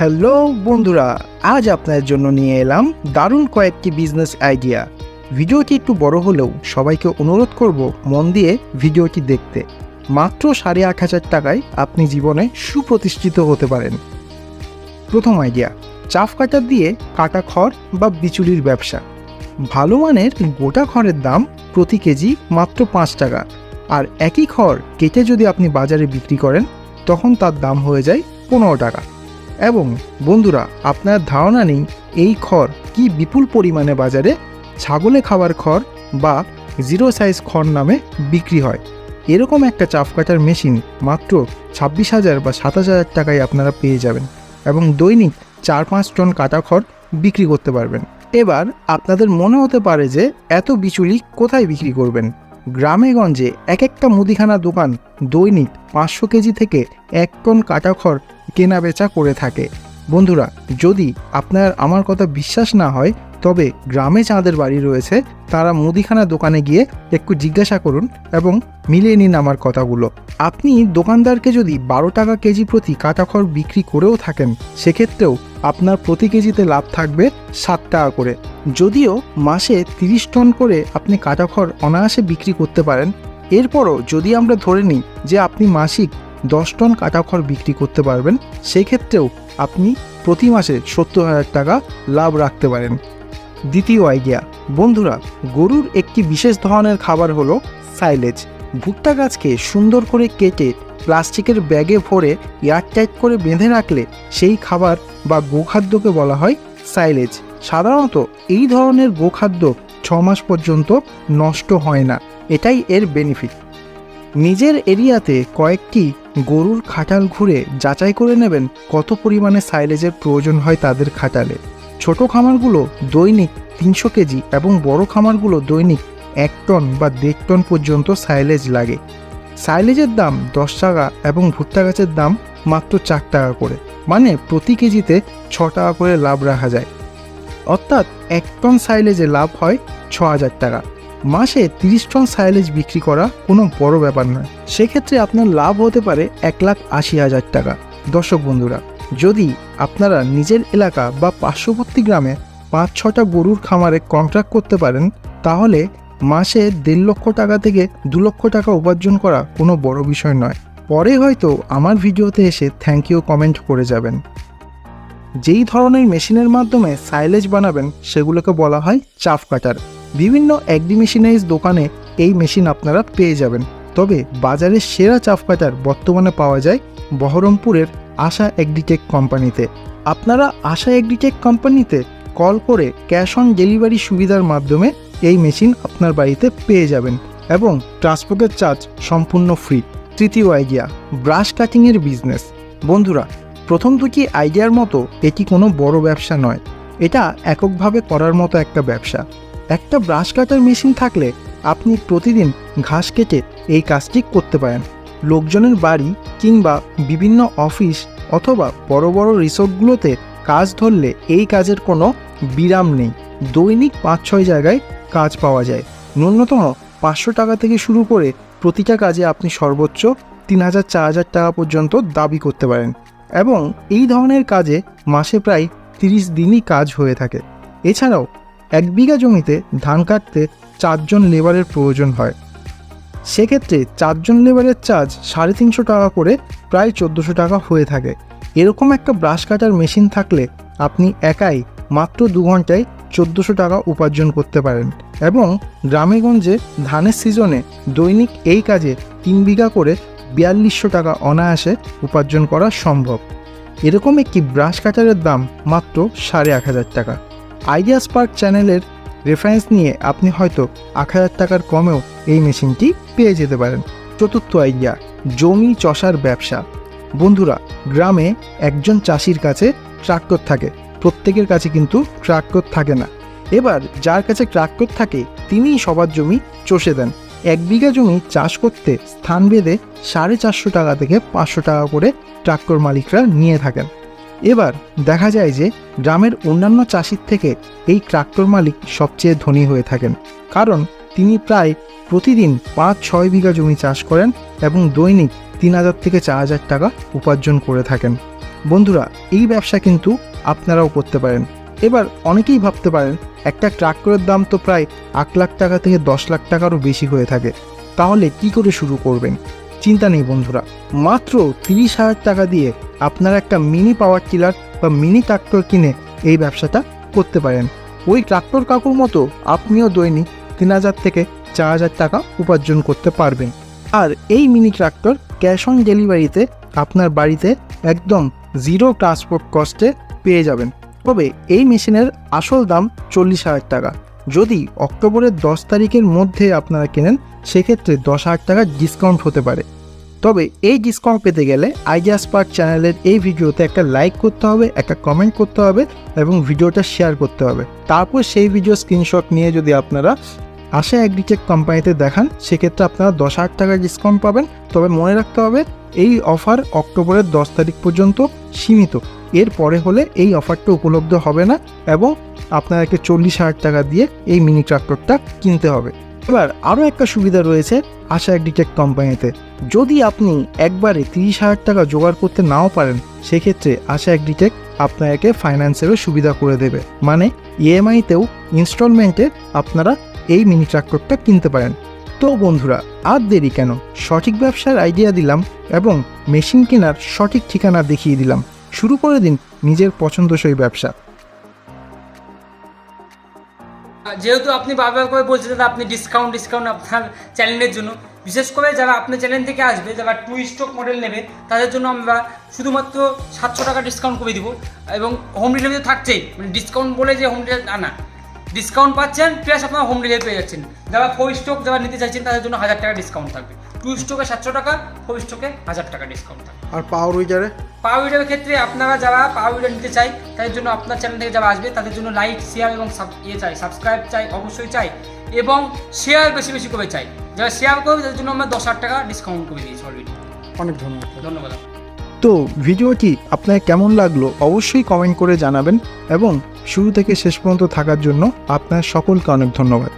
Hello বন্ধুরা, আজ আপনার জন্য নিয়ে এলাম দারুণ কয়েকটি বিজনেস আইডিয়া ভিডিওটি একটু বড় হলেও সবাইকে অনুরোধ করব মন দিয়ে ভিডিওটি দেখতে। মাত্র সাড়ে আট হাজার টাকায় আপনি জীবনে সুপ্রতিষ্ঠিত হতে পারেন। প্রথম আইডিয়া চাফ কাটার দিয়ে কাটা খড় বা বিচুলির ব্যবসা। ভালো মানের গোটা খড়ের দাম প্রতি কেজি মাত্র পাঁচ টাকা। আর একই খড় কেটে যদি আপনি বাজারে বিক্রি করেন, তখন তার দাম হয়ে যায় পনেরো টাকা। এবং বন্ধুরা, আপনার ধারণা নেই এই খড় কি বিপুল পরিমাণে বাজারে ছাগলে খাবার খড় বা জিরো সাইজ খড় নামে বিক্রি হয়। এরকম একটা চাপ কাটার মেশিন মাত্র ছাব্বিশ হাজার বা সাতাশ হাজার টাকায় আপনারা পেয়ে যাবেন এবং দৈনিক চার পাঁচ টন কাটা খড় বিক্রি করতে পারবেন। এবার আপনাদের মনে হতে পারে যে এত বিচুলি কোথায় বিক্রি করবেন? গ্রামে গঞ্জে এক একটা মুদিখানা দোকান দৈনিক পাঁচশো কেজি থেকে এক টন কাটা খড় কেনা বেচা করে থাকে। বন্ধুরা, যদি আপনার আমার কথা বিশ্বাস না হয়, তবে গ্রামে যাদের বাড়ি রয়েছে, তারা মুদিখানা দোকানে গিয়ে একটু জিজ্ঞাসা করুন এবং মিলিয়ে নিন আমার কথাগুলো। আপনি দোকানদারকে যদি বারো টাকা কেজি প্রতি কাটা খড় বিক্রি করেও থাকেন, সেক্ষেত্রেও আপনার প্রতি কেজিতে লাভ থাকবে সাত টাকা করে। যদিও মাসে তিরিশ টন করে আপনি কাটা খড় অনায়াসে বিক্রি করতে পারেন, এরপরও যদি আমরা ধরে নিই যে আপনি মাসিক দশ টন কাটা খড় বিক্রি করতে পারবেন, সেক্ষেত্রেও আপনি প্রতি মাসে সত্তর হাজার টাকা লাভ রাখতে পারেন। দ্বিতীয় আইডিয়া বন্ধুরা, গরুর একটি বিশেষ ধরনের খাবার হলো সাইলেজ ভুট্টা গাছকে সুন্দর করে কেটে প্লাস্টিকের ব্যাগে ভরে এয়ারটাইট করে বেঁধে রাখলে সেই খাবার বা গোখাদ্যকে বলা হয় সাইলেজ সাধারণত এই ধরনের গোখাদ্য ছ মাস পর্যন্ত নষ্ট হয় না। এটাই এর বেনিফিট নিজের এরিয়াতে কয়েকটি গরুর খাটাল ঘুরে যাচাই করে নেবেন কত পরিমাণে সাইলেজের প্রয়োজন হয় তাদের খাটালে। ছোট খামারগুলো দৈনিক তিনশো কেজি এবং বড় খামারগুলো দৈনিক এক টন বা দেড় টন পর্যন্ত সাইলেজ লাগে। সাইলেজের দাম দশ টাকা এবং ভুট্টা গাছের দাম মাত্র চার টাকা করে। মানে প্রতি কেজিতে ছ টাকা করে লাভ রাখা যায়। অর্থাৎ এক টন সাইলেজে লাভ হয় ছ হাজার টাকা। মাসে তিরিশ টন সাইলেজ বিক্রি করা কোনো বড় ব্যাপার নয়। সেক্ষেত্রে আপনার লাভ হতে পারে এক লাখ আশি হাজার টাকা। দর্শক বন্ধুরা, যদি আপনারা নিজের এলাকা বা পার্শ্ববর্তী গ্রামে পাঁচ, ছটা গরুর খামারে কন্ট্রাক্ট করতে পারেন, তাহলে মাসে দেড় লক্ষ টাকা থেকে দু লক্ষ টাকা উপার্জন করা কোনো বড় বিষয় নয়। পরে হয়তো আমার ভিডিওতে এসে থ্যাংক ইউ কমেন্ট করে যাবেন। যেই ধরনের মেশিনের মাধ্যমে সাইলেজ বানাবেন, সেগুলোকে বলা হয় চাফ কাটার। বিভিন্ন অ্যাগ্রি মেশিনারিজ দোকানে এই মেশিন আপনারা পেয়ে যাবেন। তবে বাজারের সেরা চাফ কাটার বর্তমানে পাওয়া যায় বহরমপুরের আশা এগ্রিটেক কোম্পানিতে। আপনারা আশা এগ্রিটেক কোম্পানিতে কল করে ক্যাশ অন ডেলিভারি সুবিধার মাধ্যমে এই মেশিন আপনার বাড়িতে পেয়ে যাবেন এবং ট্রান্সপোর্টের চার্জ সম্পূর্ণ ফ্রি। তৃতীয় আইডিয়া, ব্রাশ কাটিংয়ের বিজনেস। বন্ধুরা, প্রথম দুটি আইডিয়ার মতো এটি কোনো বড় ব্যবসা নয়। এটা এককভাবে করার মতো একটা ব্যবসা। একটা ব্রাশ কাটার মেশিন থাকলে আপনি প্রতিদিন ঘাস কেটে এই কাজটি করতে পারেন। লোকজনের বাড়ি কিংবা বিভিন্ন অফিস অথবা বড় বড় রিসোর্টগুলোতে কাজ ধরলে এই কাজের কোনো বিরাম নেই। দৈনিক পাঁচ ছয় জায়গায় কাজ পাওয়া যায়। ন্যূনতম পাঁচশো টাকা থেকে শুরু করে প্রতিটা কাজে আপনি সর্বোচ্চ তিন হাজার, চার হাজার টাকা পর্যন্ত দাবি করতে পারেন এবং এই ধরনের কাজে মাসে প্রায় তিরিশ দিনই কাজ হয়ে থাকে। এছাড়াও এক বিঘা জমিতে ধান কাটতে চারজন লেবারের প্রয়োজন হয়। সেক্ষেত্রে চারজন লেবারের চার্জ সাড়ে তিনশো টাকা করে প্রায় চোদ্দোশো টাকা হয়ে থাকে। এরকম একটা ব্রাশ কাটার মেশিন থাকলে আপনি একাই মাত্র দু ঘন্টায় চোদ্দোশো টাকা উপার্জন করতে পারেন এবং গ্রামেগঞ্জে ধানের সিজনে দৈনিক এই কাজে তিন বিঘা করে বিয়াল্লিশশো টাকা অনায়াসে উপার্জন করা সম্ভব। এরকম একটি ব্রাশ কাটারের দাম মাত্র সাড়ে এক হাজার টাকা। আইডিয়া স্পার্ক চ্যানেলের রেফারেন্স নিয়ে আপনি হয়তো আট হাজার টাকার কমেও এই মেশিনটি পেয়ে যেতে পারেন। চতুর্থ আইডিয়া, জমি চষার ব্যবসা। বন্ধুরা, গ্রামে একজন চাষির কাছে ট্রাক্টর থাকে। প্রত্যেকের কাছে কিন্তু ট্রাক্টর থাকে না। এবার যার কাছে ট্রাক্টর থাকে, তিনিই সবার জমি চষে দেন। এক বিঘা জমি চাষ করতে স্থান বেঁধে সাড়ে চারশো টাকা থেকে পাঁচশো টাকা করে ট্রাক্টর মালিকরা নিয়ে থাকেন। এবার দেখা যায় যে গ্রামের অন্যান্য চাষির থেকে এই ট্রাক্টর মালিক সবচেয়ে ধনী হয়ে থাকেন। কারণ তিনি প্রায় প্রতিদিন পাঁচ ছয় বিঘা জমি চাষ করেন এবং দৈনিক তিন হাজার থেকে চার হাজার টাকা উপার্জন করে থাকেন। বন্ধুরা, এই ব্যবসা কিন্তু আপনারাও করতে পারেন। এবার অনেকেই ভাবতে পারেন, একটা ট্রাক্টরের দাম তো প্রায় আট লাখ টাকা থেকে দশ লাখ টাকারও বেশি হয়ে থাকে। তাহলে কি করে শুরু করবেন? চিন্তা নেই বন্ধুরা। মাত্র তিরিশ হাজার টাকা দিয়ে আপনারা একটা মিনি পাওয়ার টিলার বা মিনি ট্রাক্টর কিনে এই ব্যবসাটা করতে পারেন। ওই ট্রাক্টর কাকুর মতো আপনিও দৈনিক তিন হাজার থেকে চার হাজার টাকা উপার্জন করতে পারবেন। আর এই মিনি ট্রাক্টর ক্যাশ অন ডেলিভারিতে আপনার বাড়িতে একদম জিরো ট্রান্সপোর্ট কস্টে পেয়ে যাবেন। তবে এই মেশিনের আসল দাম চল্লিশ হাজার টাকা। যদি অক্টোবরের দশ তারিখের মধ্যে আপনারা কেনেন, সেক্ষেত্রে দশ হাজার টাকা ডিসকাউন্ট হতে পারে। তবে এই ডিসকাউন্ট পেতে গেলে আইডিয়া স্পার্ক চ্যানেলের এই ভিডিওতে একটা লাইক করতে হবে, একটা কমেন্ট করতে হবে এবং ভিডিওটা শেয়ার করতে হবে। তারপর সেই ভিডিও স্ক্রিনশট নিয়ে যদি আপনারা আশা অ্যাগ্রিটেক কোম্পানিতে দেখান, সেক্ষেত্রে আপনারা দশ হাজার টাকার ডিসকাউন্ট পাবেন। তবে মনে রাখতে হবে, এই অফার অক্টোবরের দশ তারিখ পর্যন্ত সীমিত। এর পরে হলে এই অফারটা উপলব্ধ হবে না এবং আপনাদেরকে চল্লিশ হাজার টাকা দিয়ে এই মিনি ট্রাক্টরটা কিনতে হবে। এবার আরও একটা সুবিধা রয়েছে আশা অ্যাগ্রিটেক কোম্পানিতে যদি আপনি একবারে তিরিশ হাজার টাকা জোগাড় করতে নাও পারেন, সেক্ষেত্রে আশা অ্যাগ্রিটেক আপনাকে ফাইন্যান্সেরও সুবিধা করে দেবে। মানে ইএমআইতেও ইনস্টলমেন্টে আপনারা এই মিনি ট্রাক্টরটা কিনতে পারেন। তো বন্ধুরা, আর দেরি কেন? সঠিক ব্যবসার আইডিয়া দিলাম এবং মেশিন কেনার সঠিক ঠিকানা দেখিয়ে দিলাম। শুরু করে দিন নিজের পছন্দসই ব্যবসা। যেহেতু আপনি বারবার করে বলছেন দাদা আপনি ডিসকাউন্ট ডিসকাউন্ট আপনার চ্যানেলের জন্য, বিশেষ করে যারা আপনার চ্যানেল থেকে আসবে, যারা টু স্টক মডেল নেবে, তাদের জন্য আমরা শুধুমাত্র সাতশো টাকা ডিসকাউন্ট করে দিব। এবং হোম ডেলিভারি তো থাকছেই মানে ডিসকাউন্ট বলে যে হোম ডেলিভারি না না। ডিসকাউন্ট পাচ্ছেন প্লাস আপনার হোম ডেলিভারি পেয়ে যাচ্ছেন। যারা ফোর স্টক যারা নিতে চাইছেন তাদের জন্য হাজার টাকা ডিসকাউন্ট থাকবে। টু স্টকে সাতশো টাকা ফোর স্টকে হাজার টাকা ডিসকাউন্ট থাকবে। আর পাওয়ার উইজারে পাওয়ার উইডারের ক্ষেত্রে আপনারা যারা পাওয়ার উইডার নিতে চাই তাদের জন্য আপনার চ্যানেল থেকে যারা আসবে তাদের জন্য লাইক শেয়ার এবং সাব- ইয়ে চাই সাবস্ক্রাইব চাই অবশ্যই চাই। এবং শেয়ার বেশি বেশি করে চাই। যারা শেয়ার করবে তাদের জন্য আমরা দশ হাজার টাকা ডিসকাউন্ট করে দিয়েছি অলরেডি অনেক ধন্যবাদ। ধন্যবাদ। তো ভিডিওটি আপনার কেমন লাগল অবশ্যই কমেন্ট করে জানাবেন এবং শুরু থেকে শেষ পর্যন্ত থাকার জন্য আপনার সকলকে অনেক ধন্যবাদ।